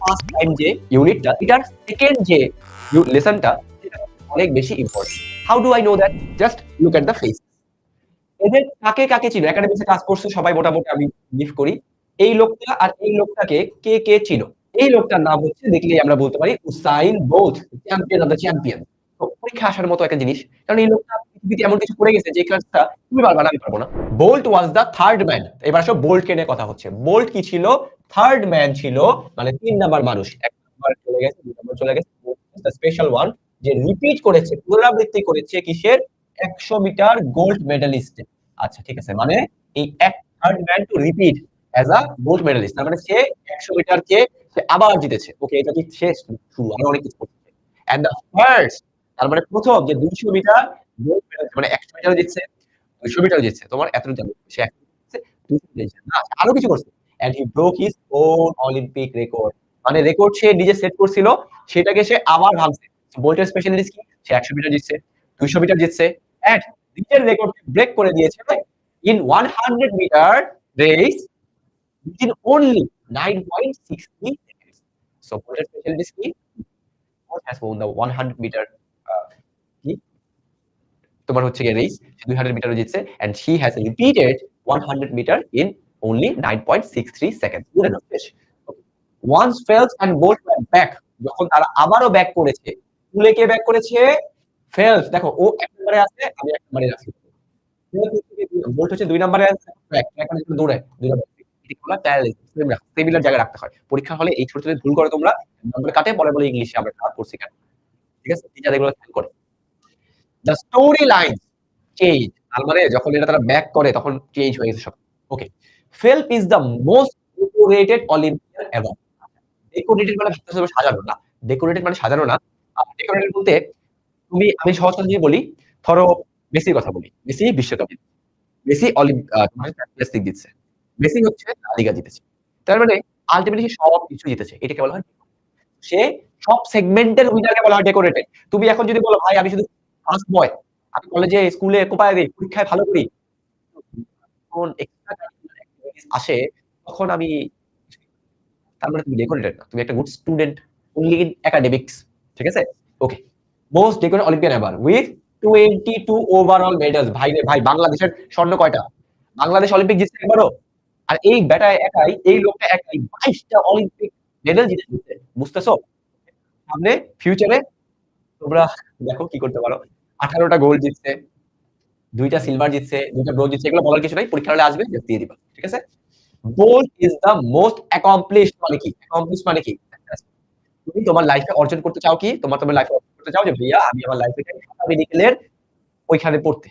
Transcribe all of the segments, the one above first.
First time যে ইউনিটটা এটার সেকেন্ড যে লেসনটা অনেক বেশি important how do I know that just look at the face এদের কাকে কাকে ছিল একাডেমিক্সে কাজ করছে, সবাই মোটামুটি আমি বিলিভ করি। এই লোকটা আর এই লোকটাকে কে কে ছিল এই লোকটার নাম হচ্ছে, দেখলেই আমরা বলতে পারি Usain Bolt champion of the champion পরীক্ষা আসার মতো একটা জিনিস। কারণ এই লোকটা পৃথিবীতে এমন কিছু করে গেছে যে কাজটা তুমি বারবার আমি পারব না। Bolt was the third man এবার আসো বোল্ট কে নিয়ে কথা হচ্ছে। বোল্ট কি ছিল? থার্ড ম্যান ছিল। মানে তিন নাম্বার মানুষ। এক নাম্বার চলে গেছে, দুই নাম্বার চলে গেছে। স্পেশাল ওয়ান যে রিপিট করেছে, পুনরাবৃত্তি করেছে কিসের? একশো মিটার গোল্ড মেডালিস্ট আচ্ছা ঠিক আছে। মানে এই এক third man to repeat as a gold medalist তার মানে সে একশো মিটার কে সে আবার জিতেছে। ওকে এটা কি শেষ? শুরু। আমি অনেক কিছু করছে। এন্ড দ্য ফার্স্ট তার মানে প্রথম যে দুইশো মিটার গোল্ড মেডালিস্ট মানে একশো মিটার জিতছে। দুইশো মিটার জিতছে তোমার জানো সে একশো জিতছে, 200 জিতছে। না আরও কিছু করছে। And he broke his own Olympic record মানে রেকর্ড সে নিজে সেট করছিল সেটাকে সে আবার ভাঙছে। বোল্টের স্পেশালিস্ট কি? সে একশো মিটার জিতছে দুইশো মিটার জিতছে এন্ড নিজের রেকর্ড ব্রেক করে দিয়েছে in one hundred metre race within only 9.60 seconds. So Bolter specialist কি? Bolt has won the 100 meter uh, কি তোমার হচ্ছে গিয়ে রেস 200 মিটারও জিতছে and she has repeated 100 meter in only 9.63 seconds. Good enough. বেশ। Okay. Once Phelps and Bolt went back, যখন তারা আবারও ব্যাক করেছে, তুলে কে ব্যাক করেছে ফেলস দেখো, ও এক নম্বরে আছে, আমি এক নম্বরে আছি বোল্ট হচ্ছে দুই নম্বরে আছে একটু দৌড়ে দুই নম্বরে সিমিলার জায়গায় পরীক্ষা হলে এই ছোট ছোট ভুল করে তোমরা কাটে বলে বলে ইংলিশে আমরা করছি কেন ঠিক আছে টিচার করে দ্য স্টোরি লাইন চেঞ্জ তার মানে যখন এটা তারা ব্যাক করে, তখন চেঞ্জ হয়ে গেছে সব। Okay Phelps is the most decorated Olympian decorated মানে সাজানো না। ডেকোরেটেড মানে সাজানো না। ডেকোরেটেড বলতে তুমি, আমি সহজ দিয়ে বলি, ধরো মেসির কথা বলি। মেসি বিশ্বকাপ জিতছে। মেসি দিচ্ছে মেসি হচ্ছে লিগা জিতেছে। তার মানে আলটিমেটলি সব কিছু জিতেছে। এটাকে বলা হয় সে সব সেগমেন্টের উইনারকে বলা হয় ডেকোরেটেড তুমি এখন যদি বলো, ভাই, আমি শুধু ফার্স্ট বয় আমি কলেজে স্কুলে কোপায় দিই পরীক্ষায় ভালো করি। আসে, তখন আমি তার মানে তুমি ডেকোরেটেড না, তুমি একটা good student only in academics ঠিক আছে? Okay most decorated Olympian ever with twenty two overall medals ভাই রে ভাই, বাংলাদেশের স্বর্ণ কয়টা? বাংলাদেশ অলিম্পিক জিতছে একবারও। আর এই ব্যাটা একাই, এই লোকটা একাই বাইশটা অলিম্পিক মেডেল জিতে দিচ্ছে বুঝতেছো? সামনে ফিউচারে তোমরা দেখো কি করতে পারো। আঠারোটা গোল্ড জিতছে, দুইটা সিলভার জিতছে, দুইটা ব্রোঞ্জ জিতছে, এগুলো বলার কিছু নাই পরীক্ষা হলে আসবে দিয়ে দিবা, ঠিক আছে? Bolt is the most accomplished মানে কি? অ্যাকমপ্লিশ মানে কি? তুমি তোমার লাইফে অর্জন করতে চাও কি? তোমার তোমার লাইফে অর্জন করতে চাও যে, ভাইয়া, আমি আমার লাইফে মেডিকেলের ওইখানে পড়তে।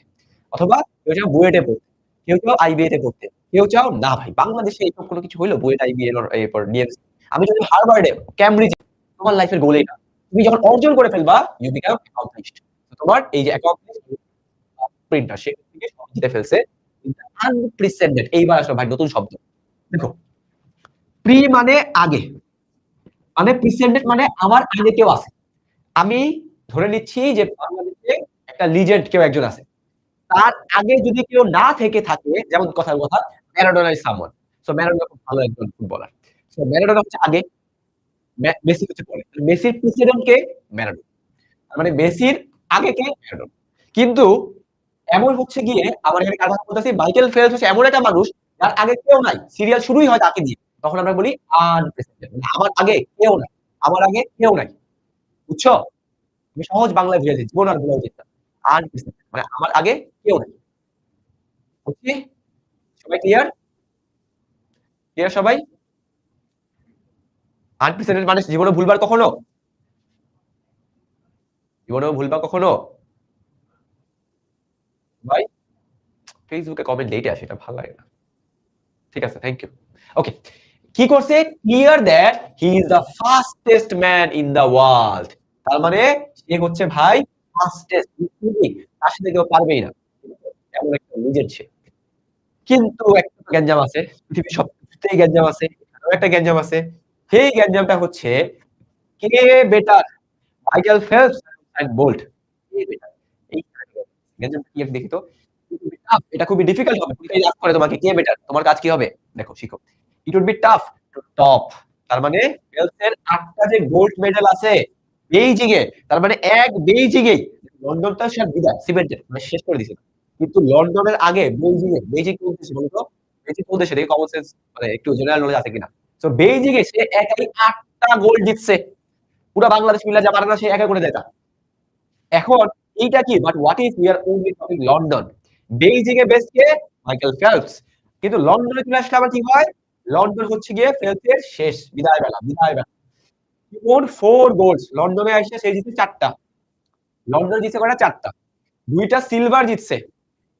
অথবা কেউ চাও বুয়েটে পড়তে, কেউ চাও আইবিএ তে পড়তে, কেউ চাও, না ভাই, বাংলাদেশে এরকম কোনো কিছু হইল, বুয়েট আইবিএ এরপর ডিএমসি আমি যদি হার্ভার্ডে, ক্যামব্রিজে, তোমার লাইফের গোল না তুমি যখন অর্জন করে ফেলবা ইউ বিকাম অ্যাকমপ্লিশড তোমার এই যে ফেলছে। এইবার আসলে ভাই, নতুন শব্দ। দেখো প্রি মানে আগে। মানে প্রিসেন্টেড মানে আমার আগে কেউ আছে। আমি ধরে নিচ্ছি যে বাংলাদেশে একটা লিজেন্ড কেউ একজন আছে। তার আগে যদি কেউ না থেকে থাকে, যেমন কথার কথা Maradona is someone so Maradona খুব ভালো একজন ফুটবলার সো ম্যারাডোনা হচ্ছে আগে। মেসি হচ্ছে পরে। মেসির প্রেসিডেন্ট কে? ম্যারাডোনা মানে মেসির আগে কে? কিন্তু এমন হচ্ছে গিয়ে আমার এখানে কার কথা বলতেছি মাইকেল ফেলস হচ্ছে এমন একটা মানুষ, যার আগে কেউ নাই। সিরিয়াল শুরুই হয় তাকে দিয়ে তখন আমরা বলি আনপ্রেসিডেন্ট আমার আগে কেউ নাই। আমার আগে কেউ নাই। বুঝছ? আমি সহজ বাংলায় বুঝে জীবন আর যেতে আনপ্রেসিডেন্ট মানে আমার আগে কেউ নাই। ওকে সবাই ক্লিয়ার ক্লিয়ার সবাই? আনপ্রেসিডেন্ট মানে জীবনে ভুলবার কখনো? জীবনেও ভুলবা কখনো? ভাই ফেসবুকে কমেন্ট লেটে আসে, এটা ভালো লাগে না। ঠিক আছে থ্যাংক ইউ ওকে কি করছে? Clear that he is the fastest man in the world তার মানে সে হচ্ছে ভাই ফাস্টেস্ট তার সাথে কেউ পারবেই না। এমন একটা লিজেন্ড সে। কিন্তু একটা গ্যাঞ্জাম আছে, পৃথিবীর সব কিছুতেই গ্যাঞ্জাম আছে একটা গ্যাঞ্জাম আছে। সেই গ্যাঞ্জামটা হচ্ছে, কে বেটার মাইকেল ফেলপস বোল্ট দেখি তো? এটা খুবই ডিফিকাল্ট হবে। করে তোমাকে। কে বেটার তোমার কাজ কি হবে? দেখো শিখো। It would be tough to top তার মানে ফেলসের ৮ টা যে গোল্ড মেডেল আছে বেইজিং এ তার মানে এক বেইজিং এ লন্ডনটা সে বিদায় সিমেন্টেড মানে শেষ করে দিয়েছে। কিন্তু লন্ডনের আগে বেইজিং এ বেইজিং কোন দেশে বলতো? বেইজিং কোন দেশে? দেখি কমন সেন্স মানে একটু জেনারেল নলেজ আছে কিনা। সো বেইজিং এ সে একাই ৮ টা গোল্ড জিতছে। পুরা বাংলাদেশ মিলে যা পারে না সে একা করে দেয় তা। এখন এইটা কি but what is we are only talking London. Beijing A best K? Michael Phelps. কিন্তু লন্ডনে চলে আসলে আবার কি হয়? লন্ডন হচ্ছে গিয়ে ফেলপসের শেষ বিদায় বেলা, বিদায় বেলা। ওর 4 গোল্ডস লন্ডনে আইসা সে জিতছে ৪ টা। লন্ডনে জিতছে কয়টা? ৪ টা। ২ টা সিলভার জিতছে।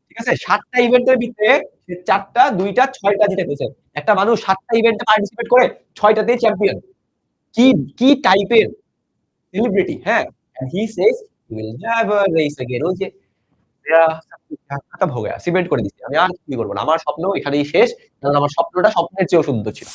ঠিক আছে? সাতটা ইভেন্টের ভিতরে সে ৪ টা, ২ টা, ৬ টা জিতে ফেলছে। একটা মানুষ ৭ টা ইভেন্টে পার্টিসিপেট করে ৬ টাতেই চ্যাম্পিয়ন। কি, কি টাইপের সেলিব্রিটি, হ্যাঁ? says he will never race again ওই যে খতম হয়ে গেছে সিমেন্ট করে দিছে। আমি আর কি করব না। আমার স্বপ্ন এখানেই শেষ। কারণ আমার স্বপ্নটা স্বপ্নের চেয়েও সুন্দর ছিল।